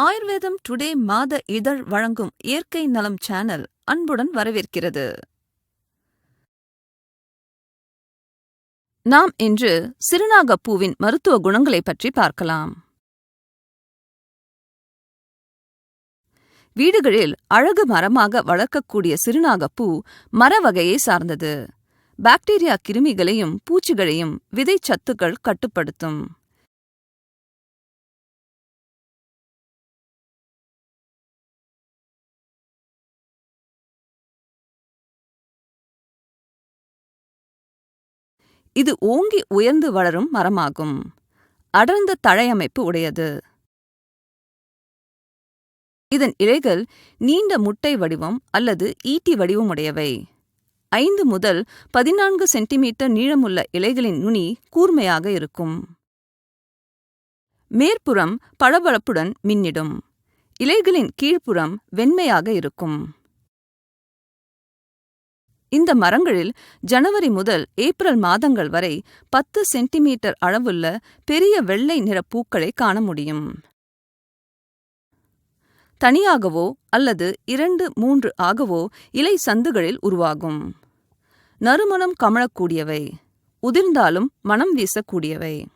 ஆயுர்வேதம் டுடே மாத இதழ் வழங்கும் இயற்கை நலம் சேனல் அன்புடன் வரவேற்கிறது. நாம் இன்று சிறுநாகப்பூவின் மருத்துவ குணங்களைப் பற்றி பார்க்கலாம். வீடுகளில் அழகு மரமாக வளர்க்கக்கூடிய சிறுநாகப்பூ மர வகையை சார்ந்தது. பாக்டீரியா கிருமிகளையும் பூச்சிகளையும் விதை சத்துக்கள் கட்டுப்படுத்தும். இது ஓங்கி உயர்ந்து வளரும் மரமாகும். அடர்ந்த தழையமைப்பு உடையது. இதன் இலைகள் நீண்ட முட்டை வடிவம் அல்லது ஈட்டி வடிவமுடையவை. ஐந்து முதல் பதினான்கு சென்டிமீட்டர் நீளமுள்ள இலைகளின் நுனி கூர்மையாக இருக்கும். மேற்புறம் பளபளப்புடன் மின்னிடும். இலைகளின் கீழ்ப்புறம் வெண்மையாக இருக்கும். இந்த மரங்களில் ஜனவரி முதல் ஏப்ரல் மாதங்கள் வரை பத்து சென்டிமீட்டர் அளவுள்ள பெரிய வெள்ளை நிற பூக்களை காண முடியும். தனியாகவோ அல்லது இரண்டு மூன்று ஆகவோ இலை சந்துகளில் உருவாகும். நறுமணம் கமழக்கூடியவை. உதிர்ந்தாலும் மனம் வீசக்கூடியவை.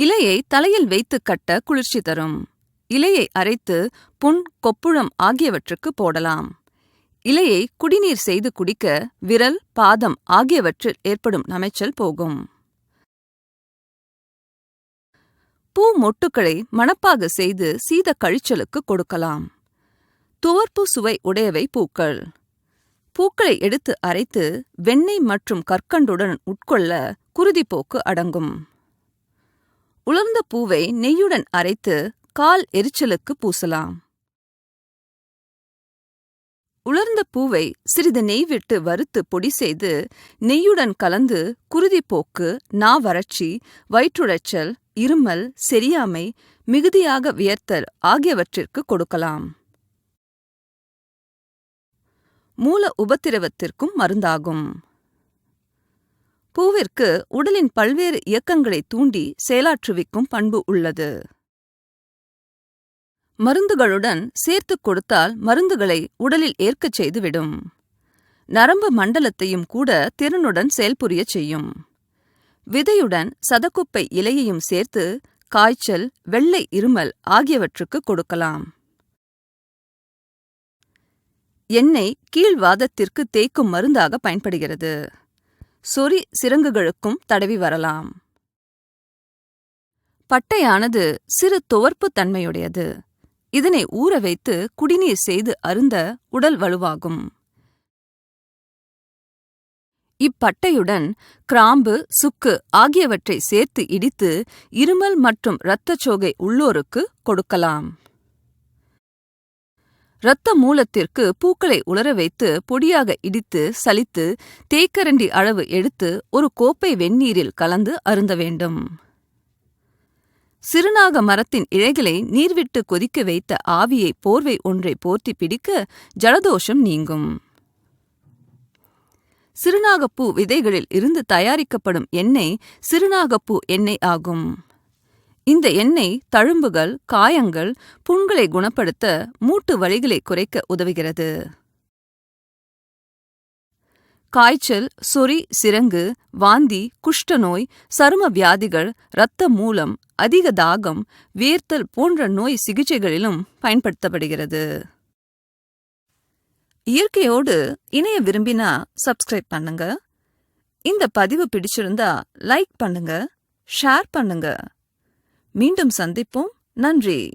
இலையை தலையில் வைத்து கட்ட குளிர்ச்சி தரும். இலையை அரைத்து புண் கொப்புழம் ஆகியவற்றுக்கு போடலாம். இலையை குடிநீர் செய்து குடிக்க விரல் பாதம் ஆகியவற்றில் ஏற்படும் நமைச்சல் போகும். பூ மொட்டுக்களை மணப்பாக செய்து சீத கழிச்சலுக்கு கொடுக்கலாம். துவர்ப்பு சுவை உடையவை பூக்கள். பூக்களை எடுத்து அரைத்து வெண்ணெய் மற்றும் கற்கண்டுடன் உட்கொள்ள குருதிப்போக்கு அடங்கும். உலர்ந்த பூவை நெய்யுடன் அரைத்து கால் எரிச்சலுக்கு பூசலாம். உலர்ந்த பூவை சிறிது நெய் விட்டு வறுத்து பொடி செய்து நெய்யுடன் கலந்து குருதிப்போக்கு நா வறட்சி வயிற்றுளைச்சல் இருமல் செரியாமை மிகுதியாக வியர்த்தல் ஆகியவற்றிற்கு கொடுக்கலாம். மூல உபத்திரவத்திற்கும் மருந்தாகும். பூவிற்கு உடலின் பல்வேறு இயக்கங்களை தூண்டி செயலாற்றுவிக்கும் பண்பு உள்ளது. மருந்துகளுடன் சேர்த்துக் கொடுத்தால் மருந்துகளை உடலில் ஏற்கச் செய்துவிடும். நரம்பு மண்டலத்தையும் கூட திறனுடன் செயல்புரியச் செய்யும். விதையுடன் சதக்குப்பை இலையையும் சேர்த்து காய்ச்சல் வெள்ளை இருமல் ஆகியவற்றுக்கு கொடுக்கலாம். எண்ணெய் கீழ்வாதத்திற்கு தேய்க்கும் மருந்தாக பயன்படுகிறது. சொறி சிரங்குகளுக்கும் தடவி வரலாம். பட்டையானது சிறு துவர்ப்பு தன்மையுடையது. இதனை ஊற வைத்து குடிநீர் செய்து அருந்த உடல் வலுவாகும். இப்பட்டையுடன் கிராம்பு சுக்கு ஆகியவற்றை சேர்த்து இடித்து இருமல் மற்றும் இரத்தச்சோகை உள்ளோருக்கு கொடுக்கலாம். இரத்த மூலத்திற்கு பூக்களை உலர வைத்து பொடியாக இடித்து சலித்து தேக்கரண்டி அளவு எடுத்து ஒரு கோப்பை வெந்நீரில் கலந்து அருந்த வேண்டும். சிறுநாக மரத்தின் இழைகளை நீர்விட்டு கொதிக்க வைத்த ஆவியை போர்வை ஒன்றை போர்த்தி பிடிக்க ஜலதோஷம் நீங்கும். சிறுநாகப்பூ விதைகளில் இருந்து தயாரிக்கப்படும் எண்ணெய் சிறுநாகப்பூ எண்ணெய் ஆகும். இந்த எண்ணெய் தழும்புகள் காயங்கள் புண்களை குணப்படுத்த மூட்டு வழிகளை குறைக்க உதவுகிறது. காய்ச்சல் சொறி சிரங்கு வாந்தி குஷ்டநோய் சரும வியாதிகள் இரத்த மூலம் அதிக தாகம் வேர்த்தல் போன்ற நோய் சிகிச்சைகளிலும் பயன்படுத்தப்படுகிறது. இயற்கையோடு இணைய விரும்பினா சப்ஸ்கிரைப் பண்ணுங்க. இந்த பதிவு பிடிச்சிருந்தா லைக் பண்ணுங்க ஷேர் பண்ணுங்க. மீண்டும் சந்திப்போம். நன்றி.